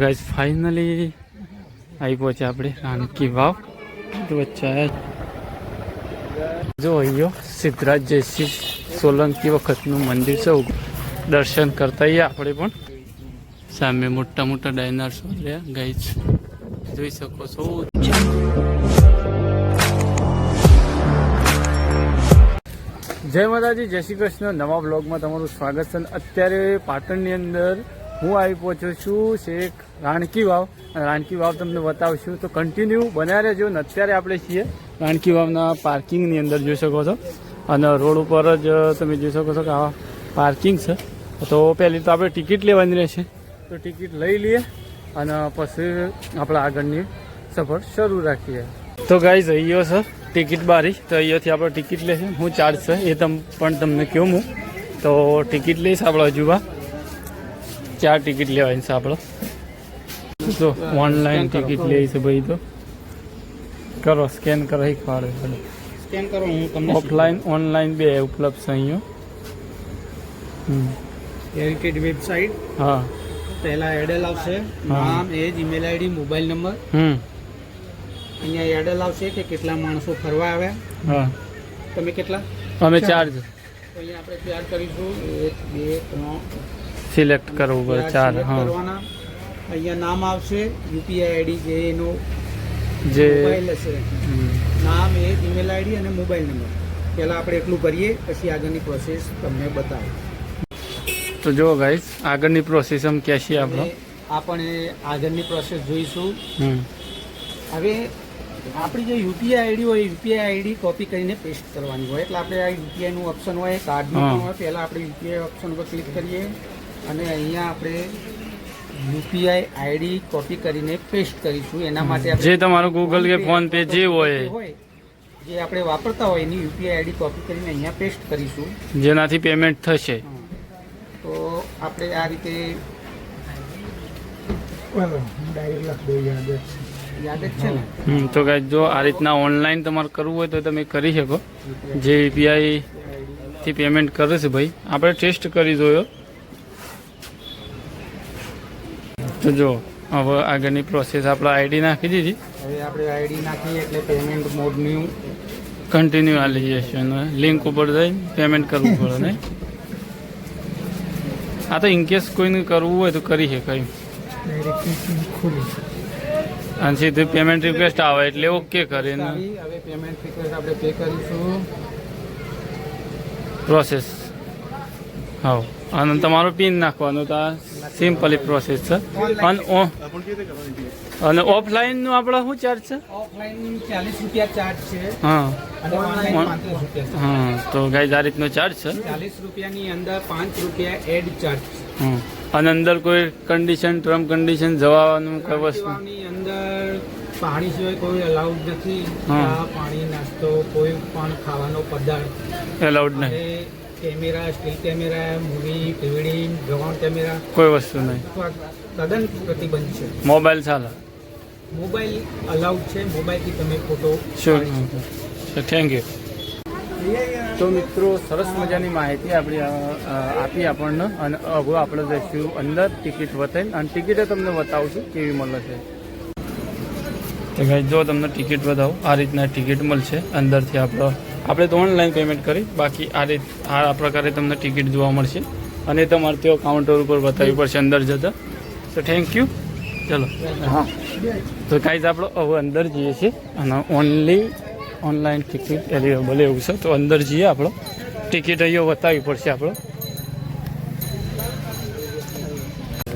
Guys finally આવી પહોંચ્યા આપણે રાનકી વાવ. તો વચ્ચે જો. અહીંયો સિદ્ધરાજ જયસિંહ સોલંકી વખતનું મંદિર છે. દર્શન કરતા આપણે પણ. સામે મોટા મોટા ડાયનાસોર રહ્યા ગાઈઝ જોઈ શકો છો. જય માતાજી, જય શ્રી કૃષ્ણ. નવા બ્લોગમાં તમારું સ્વાગત છે. અત્યારે પાટણની અંદર હું આવી પહોંચ્યો છું શેખ રાણકી વાવ. અને રાણકી વાવ તમને બતાવશું. તો કન્ટિન્યુ બન્યા રહેજો ને અત્યારે આપણે છીએ રાણકી વાવના પાર્કિંગની અંદર, જોઈ શકો છો. અને રોડ ઉપર જ તમે જોઈ શકો છો કે આ પાર્કિંગ છે. તો પહેલી તો આપણે ટિકિટ લેવાની રહેશે. તો ટિકિટ લઈ લઈએ અને પછી આપણે આગળની સફર શરૂ રાખીએ. તો ગાઈઝ અહીંયો છે ટિકિટ બારી. તો અહીંયાથી આપણે ટિકિટ લઈશું હું ચાર્જ છે, એ તમ, પણ તમને કહું હું. તો ટિકિટ લઈશ આપણે હજુ બા. ચાર ટિકિટ લેવાની છે આપણે. તો ઓનલાઈન ટિકિટ લેવી છે ભાઈ તો. કરો સ્કેન કરો એક વાર સ્કેન કરો હું તમને ઓફલાઈન ઓનલાઈન બે ઉપલબ્ધ છે અહીંયા. હેરિટેજ વેબસાઇટ હા. પહેલા એડલ આવશે. નામ એજ ઈમેલ આઈડી મોબાઈલ નંબર અહીંયા એડલ આવશે કે કેટલા માણસો ફરવા આવ્યા હા. તમે કેટલા? અમે ચાર્જ તો અહીંયા આપણે તૈયાર કરીશું. એક બે ત્રણ સિલેક્ટ કરવું પડે ચાર હા. કરવાના. અહીંયા નામ આવશે યુપીઆઈ આઈડી જે એનો જે મોબાઈલ હશે. નામ એ ઈમેલ આઈડી અને મોબાઈલ નંબર પહેલાં આપણે એટલું કરીએ પછી આગળની પ્રોસેસ તમને બતાવો તો જો ગાઈસ આગળની પ્રોસેસ આમ કે છે આપણો. આપણે આગળની પ્રોસેસ જોઈશું. હવે આપણી જે યુપીઆઈ આઈડી હોય યુપીઆઈ આઈડી કોપી કરીને પેસ્ટ કરવાની હોય. એટલે આપણે આ યુપીઆઈનું ઓપ્શન હોય કાર્ડનું હોય પહેલાં આપણે યુપીઆઈ ઓપ્શન ઉપર ક્લિક કરીએ. અને અહીંયા આપણે યુપીઆઈ આઈડી કોપી કરીને પેસ્ટ કરીશું. એના માટે જે તમારું ગૂગલ કે ફોન પે જે હોય. જે આપણે વાપરતા હોય એની યુપીઆઈ આઈડી કોપી કરીને અહીંયા પેસ્ટ કરીશું. જેનાથી પેમેન્ટ થશે. તો આપણે આ રીતે છે. ને? હમ, તો ગાઈસ જો આ રીતના ઓનલાઈન તમારે કરવું હોય તો તમે કરી શકો. જે યુપીઆઈ થી પેમેન્ટ કરે છે ભાઈ. આપણે ટેસ્ટ કરી જોયો. તો જો હવે આગળની પ્રોસેસ આપણે આઈડી નાખી દીધી. હવે આપણે આઈડી નાખીએ એટલે પેમેન્ટ મોડનું કન્ટિન્યુ હાલી જશે લિંક ઉપર જઈને પેમેન્ટ કરવું પડે ને આ તો ઇનકેસ કોઈને કરવું હોય તો કરી શકાય. અને સીધું પેમેન્ટ રિક્વેસ્ટ આવે એટલે ઓકે કરીને. હવે પેમેન્ટ રિક્વેસ્ટ આપણે પે કરીશું. પ્રોસેસ હા અને તમારો પિન નાખવાનો તો આ સિમ્પલી પ્રોસેસ છે. અને અને અને ઓફલાઈનનું આપણે શું ચાર્જ છે? ઓફલાઈન ચાલીસ રૂપિયા ચાર્જ છે. હા. અને ઓનલાઈન રૂપિયા હા તો ગાઈઝ આ રીતનો ચાર્જ છે? ચાલીસ રૂપિયાની અંદર પાંચ રૂપિયા એડ ચાર્જ છે. અને અંદર કોઈ કન્ડિશન ટર્મ કન્ડિશન જવાનું કોઈ વસ્તુ? અંદર પાણી સિવાય કોઈ અલાઉડ નથી. પાણી નાસ્તો કોઈ પણ ખાવાનો પદાર્થ. એલાઉડ નહીં. Camera still camera movie DVD drone camera. કોઈ વસ્તુ નહીં. અથવા તદ્દન પ્રતિબંધ છે. મોબાઈલ ચાલે. મોબાઈલ અલાઉડ છે મોબાઈલથી તમે ફોટો શ્યોર થેન્ક યુ તો મિત્રો સરસ મજાની માહિતી આપણી આપી આપણને. અને હવે આપણે જઈશું અંદર ટિકિટ વતાવી અને ટિકિટે તમને બતાવું છું કેવી મળે છે. તો ભાઈ જો તમને ટિકિટ બતાવું આ રીતના ટિકિટ મળશે. અંદરથી આપણો આપણે તો ઓનલાઈન પેમેન્ટ કરી બાકી આ રીત આ પ્રકારે તમને ટિકિટ જોવા મળશે. અને તમારે તેઓ કાઉન્ટર ઉપર બતાવવી પડશે અંદર જતા. તો થેન્ક યુ ચલો. હા. તો કાંઈ આપણે હવે અંદર જઈએ છીએ. અને ઓનલી ઓનલાઈન ટિકિટ એવેલેબલ એવું છે. તો અંદર જઈએ આપણો. ટિકિટ અહીંયા બતાવવી પડશે આપણો.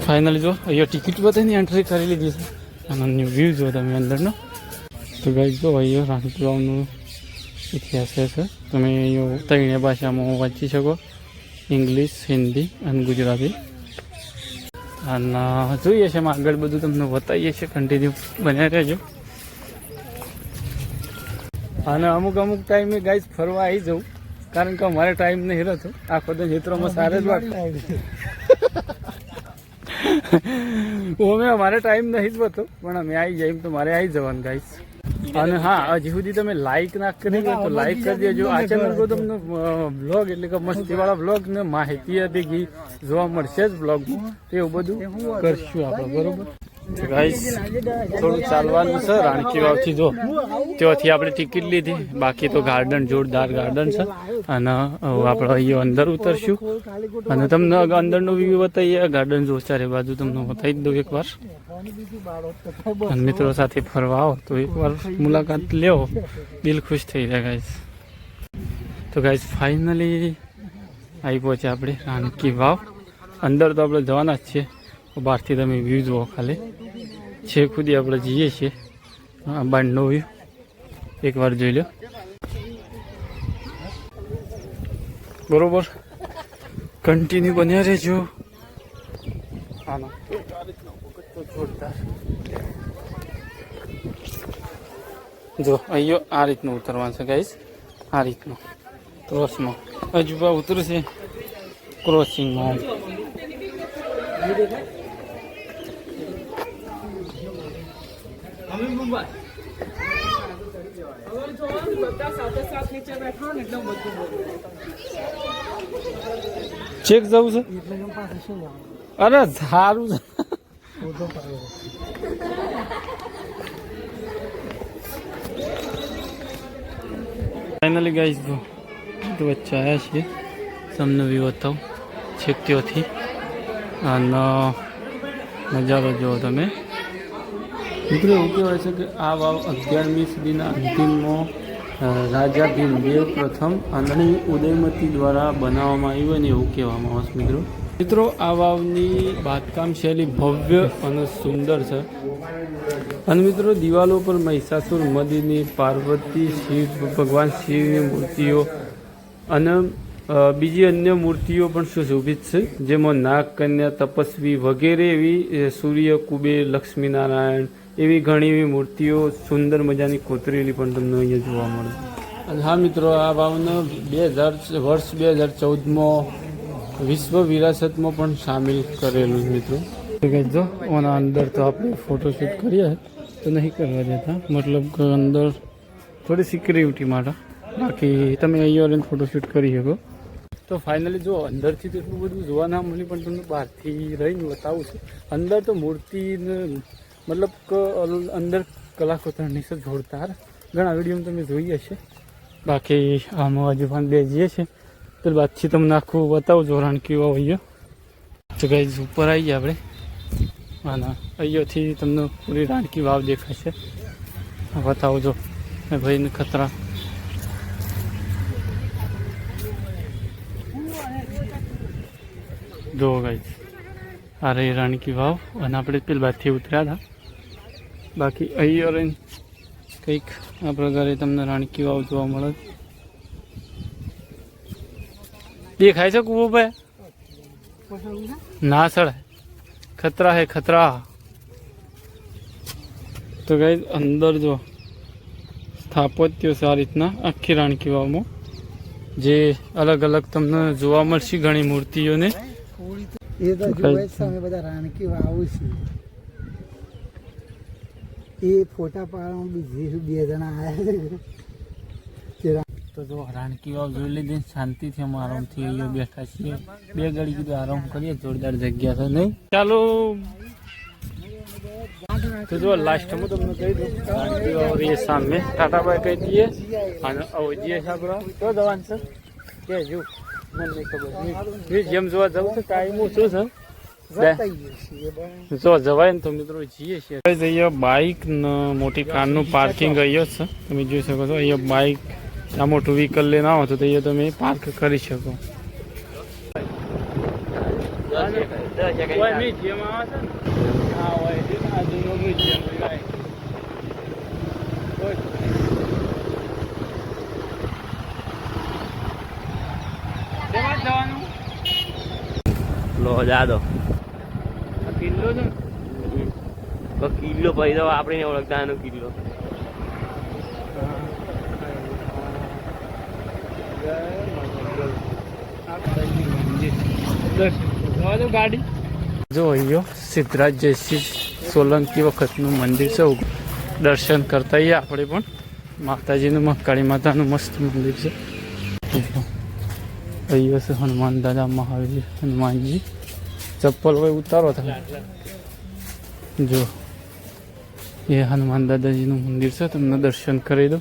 ફાઇનલી જો અહીંયા ટિકિટ બતાવીને એન્ટ્રી કરી લીધી છે. અને વ્યૂ જો તમે અંદરનો. તો ગાઈઝ જો અહીંયા રાણીકવાવનો ઇતિહાસ છે. તમે ત્રણેય ભાષામાં વાંચી શકો. ઇંગ્લિશ હિન્દી અને ગુજરાતી. અને જોઈએ છે આગળ બધું તમને બતાવીએ છીએ. કન્ટિન્યુ બન્યા રહેજો. અને અમુક અમુક ટાઈમે ગાઈસ ફરવા આવી જવું કારણ કે અમારે ટાઈમ નહીં રહેતો. આખો તો ચિત્રોમાં સારે જ વાગતા. અમે અમારે ટાઈમ નહીં જ હોતો. પણ અમે આવી જાય તો મારે આવી જવાનું ગાઈઝ અને હા હજી સુધી તમે લાઈક ના કરી તો લાઈક કરી દેજો. આ ચેનલ પર તમને બ્લોગ એટલે કે મસ્તીવાળા બ્લોગ ને માહિતી ભેગી જોવા મળશે જ બ્લોગ તો એવું બધું કરશું આપણે બરોબર? ગાઈસ થોડું ચાલવાનું છે રાણકી વાવથી જો. ત્યાંથી આપણે ટિકિટ લીધી. બાકી તો ગાર્ડન જોરદાર ગાર્ડન છે. અને આપણે અહીંયા અંદર ઉતરશું. અને તમને અંદરનો વ્યૂ બતાવીએ. ગાર્ડન જો ચારે બાજુ તમને બતાવી દઉં એકવાર અને મિત્રો સાથે ફરવા આવો તો એકવાર મુલાકાત લ્યો. દિલ ખુશ થઈ જાય ગાઈસ તો ગાઈસ ફાઇનલી આવી પહોંચ્યા આપણે રાણકી વાવ. અંદર તો આપણે જવાના જ છીએ. બહારથી તમે વ્યૂ જુઓ ખાલી. છે ખુદી આપણે જઈએ છીએ. આ બાંડનો વ્યૂ એકવાર જોઈ લો બરોબર. કન્ટિન્યુ બન્યા રહેજો. આનો. જોરદાર જો અહીંયો આ રીતનું ઉતરવાનું છે ગાઈસ આ રીતનું. ક્રોસમાં હજુ બા ઉતરશે ક્રોસિંગમાં ચેક જવું છે? અરે સારું છે. ફાઇનલી ગાઈસ તો વચ્ચે આવ્યા છીએ. તમને વ્યૂ બતાવું છેક ત્યાંથી અને નજારો જુઓ તમે. મિત્રો એવું કહેવાય છે કે આ વાવ અગિયારમી સદીના અંતિમમાં અ, રાજા ભીમદેવ પ્રથમ આંધણી ઉદયમતી દ્વારા બનાવવામાં આવ્યું ને એવું કહેવામાં આવશે મિત્રો. મિત્રો, આ વાવની બાંધકામ શૈલી ભવ્ય અને સુંદર છે. અને મિત્રો, દિવાલો પર મહિષાસુર, મદિની, પાર્વતી, શિવ, ભગવાન શિવની મૂર્તિઓ અને બીજી અન્ય મૂર્તિઓ પણ સુશોભિત છે, જેમાં નાગ, કન્યા, તપસ્વી વગેરે એવી સૂર્ય, કુબેર, લક્ષ્મીનારાયણ એવી ઘણી એવી મૂર્તિઓ સુંદર મજાની કોતરેલી પણ તમને અહીંયા જોવા મળે. અને હા મિત્રો, આ ભાવને બે હજાર, વર્ષ બે હજાર ચૌદમાં વિશ્વ વિરાસતમાં પણ સામેલ કરેલું છે મિત્રો. જો ઓના અંદર તો આપણે ફોટોશૂટ કરીએ તો નહીં કરવા દેતા. મતલબ કે અંદર થોડી સિક્યુરિટી માટે. બાકી તમે અહીંયા રહીને ફોટોશૂટ કરી શકો. તો ફાઇનલી જો અંદરથી તો એટલું બધું જોવા ના મળ્યું પણ તમને બહારથી રહીને બતાવું છું. અંદર તો મૂર્તિ મતલબ કે અંદર કલાકોતરની છે જોડતા ઘણા વીડિયો તમે જોઈ હશે. બાકી આમાં હજુ પણ બે જઈએ છે. તો બાદથી તમને આખું બતાવું જોરાણ કેવો અહીંયા તો કઈ ઉપર આવી ગયા આપણે. આના, અહીંયાથી તમને પૂરી રાણકી વાવ દેખાશે બતાવજો બતાવું જો ભાઈને ખતરા. જો ગાઈ આ રહી રાણકી વાવ અને આપણે પેલી ઉતર્યા હતા. બાકી અહીંયા રહીને કંઈક આ પ્રકારે તમને રાણકી વાવ જોવા મળે. દેખાય છે કૂવો ભાઈ? ના સળાય ખતરા હે, ખતરા. તો ગઈ અંદર જો સ્થાપત્યો છે આ રીતના, આખી રાણકી વાવમાં જે અલગ અલગ તમને જોવા મળશે ઘણી મૂર્તિઓને. રાણકી વાવ છે એ ફોટા પાડવામાં બીજી બે જણા આવ્યા છે. તો જો રાણકી વાવ જોઈ લીધી શાંતિથી અમે આરામથી અહીંયા બેઠા છીએ. બે ઘડી કીધું આરામ કરીએ, જોરદાર જગ્યા છે, નહીં? ચાલો. તો જો લાસ્ટમાં તમને કહી દઉં રાણકી વાવ એ સામે. ટાટાભાઈ કહી દઈએ. અને અવજીએ છે કયો જવાન છે. કે જો, મને નહીં ખબર. જેમ જોવા જવું છે ટાઈમ ઓછો છે. જો જવાય ને તો મિત્રો જઈએ છીએ. બાઇક મોટી કારનું પાર્કિંગ અહીંયા છે. તમે જોઈ શકો છો, અહીંયા બાઇક આ મોટું વ્હીકલ લઈને આવો તો અહીંયા તમે પાર્ક કરી શકો. લો જાદો કિલ્લો છે તો કિલ્લો ભાઈ તો આપણે ઓળખતા એનો કિલ્લો. જો અહીંયા સિદ્ધરાજ જયસિંહ સોલંકી વખતનું મંદિર છે. દર્શન કરતા આવીએ આપણે પણ. માતાજીનું મહાકાળી માતાનું મસ્ત મંદિર છે. અહીંયા છે હનુમાન દાદા મહાવીર હનુમાનજી. ચપ્પલ હોય ઉતારો થાય જો, એ હનુમાન દાદાજીનું મંદિર છે. તમને દર્શન કરી દો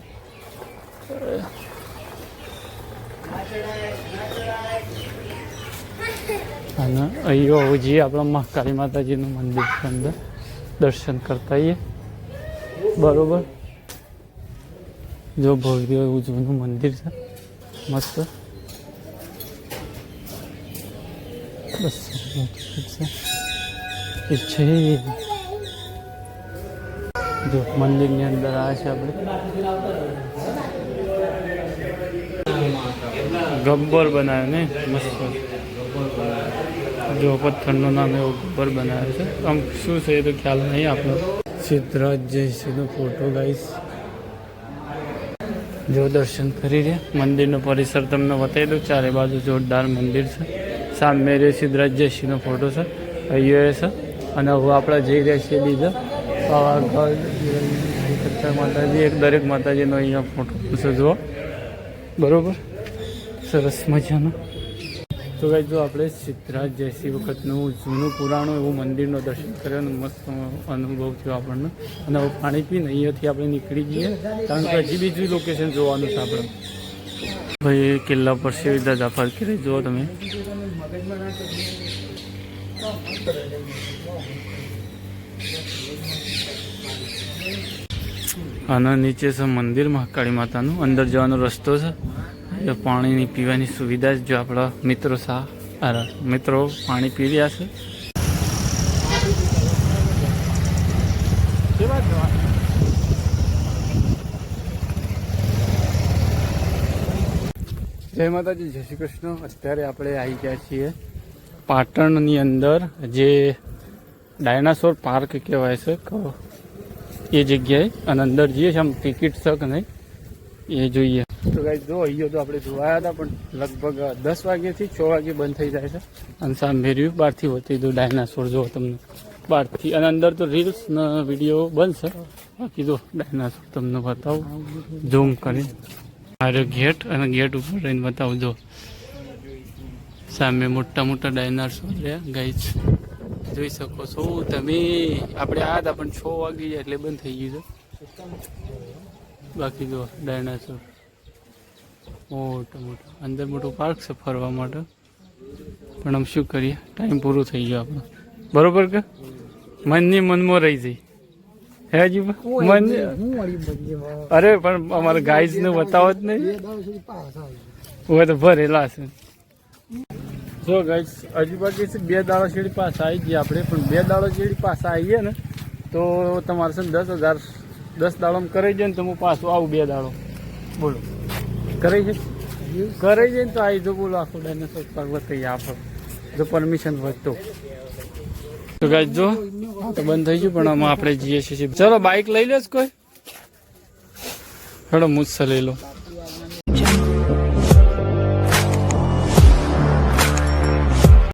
અને અહીંયા હજી આપણા મહાકાળી માતાજીનું મંદિર અંદર. દર્શન કરતા આવીએ. બરોબર? જો ભવ્ય એવું જૂનું મંદિર છે. મસ્ત. બસ છે. જો મંદિરની અંદર આ છે આપણે. ગબ્બર બનાવ્યો ને? મસ્ત. જો પથ્થરનું નામ એવો ગબ્બર બનાવ્યો છે. આમ શું છે એ તો ખ્યાલ નહીં આપણો. સિદ્ધરાજ જયસિંહનો ફોટો ગાઈશ જો દર્શન કરી રહ્યા. મંદિરનો પરિસર તમને બતાવી દઉં. ચારે બાજુ જોરદાર મંદિર છે. સામે રે સિદ્ધરાજ જયસિંહનો ફોટો છે. અહીંયા છે. અને હવે આપણે જઈ રહ્યા છીએ બીજા પાવાગઢ માતાજી, એક દરેક માતાજીનો અહીંયા ફોટો છે, જુઓ. બરોબર? સરસ મજાનો. તો ગાઈ જો આપણે સિદ્ધરાજ જયસિંહ વખતનું જૂનું પુરાણું એવું મંદિરનો દર્શન કર્યો અને મસ્ત અનુભવ થયો આપણને. અને હવે પાણી પીને અહીંયાથી આપણે નીકળી જઈએ કારણ કે હજી બીજું લોકેશન જોવાનું છે આપણે. ભાઈ કિલ્લા પર સેવી જાફર કરી જુઓ તમે. આના નીચે છે મંદિર મહાકાળી માતાનું. અંદર જવાનો રસ્તો છે. પાણીની પીવાની સુવિધા જ જો આપણા મિત્રો સા અરે મિત્રો પાણી પી રહ્યા છે. જય માતાજી, જય શ્રી કૃષ્ણ. અત્યારે આપણે આવી ગયા છીએ પાટણની અંદર જે ડાયનાસોર પાર્ક કહેવાય છે. એ જગ્યાએ. અને અંદર જઈએ છીએ આમ ટિકિટ છે કે નહીં, એ જોઈએ. તો ગાઈ જો અહીંયા તો આપણે જોવાયા હતા, પણ લગભગ દસ વાગ્યાથી છ વાગે બંધ થઈ જાય છે. અને સામે રહ્યું, બહારથી હોતી તો ડાયનાસોર જો તમને બહારથી, અને અંદર તો રીલ્સ ને વીડિયો બનશે. બાકી જો ડાયનાસોર તમને બતાવું. ઝૂમ કરી મારો ગેટ અને ગેટ ઉપર રહીને બતાવું, જો. સામે મોટા મોટા ડાયનાસોર રહ્યા ગાઈસ જોઈ શકો છો તમે. આપણે આ હતા, પણ છ વાગી જાય એટલે બંધ થઈ ગયું છે. બાકી જો ડાયનાસોર મોટો મોટો. અંદર મોટો પાર્ક છે ફરવા માટે. પણ આમ શું કરીએ? ટાઈમ પૂરો થઈ ગયો આપણો. બરોબર કે? મનની મનમાં રહી જઈ હે હજી મન અરે પણ અમારે ગાઈઝ ને બતાવો જ નહીં. હવે તો ભરેલા છે. જો ગાઈસ હજુ બાકી છે બે દાડો શેડી પાસે આવી ગયા આપણે પણ બે દાડો શેડી પાસે આવીએ ને તો તમારે છે દસ હજાર દસ દાડો કરી જાય ને તો હું પાછું આવું બે દાડો. બોલો. કરી છે? કરે છે ને તો આવી જો બોલો આખો ડાયનાસોર પાર્ક બતાવી આપો જો પરમિશન વધતો. તો ગાઈસ જો તો બંધ થઈ ગયું, પણ આમાં આપણે જઈએ છીએ. ચલો બાઇક લઈ લેશ કોઈ. હેડો મુસ્સા લઈ લો.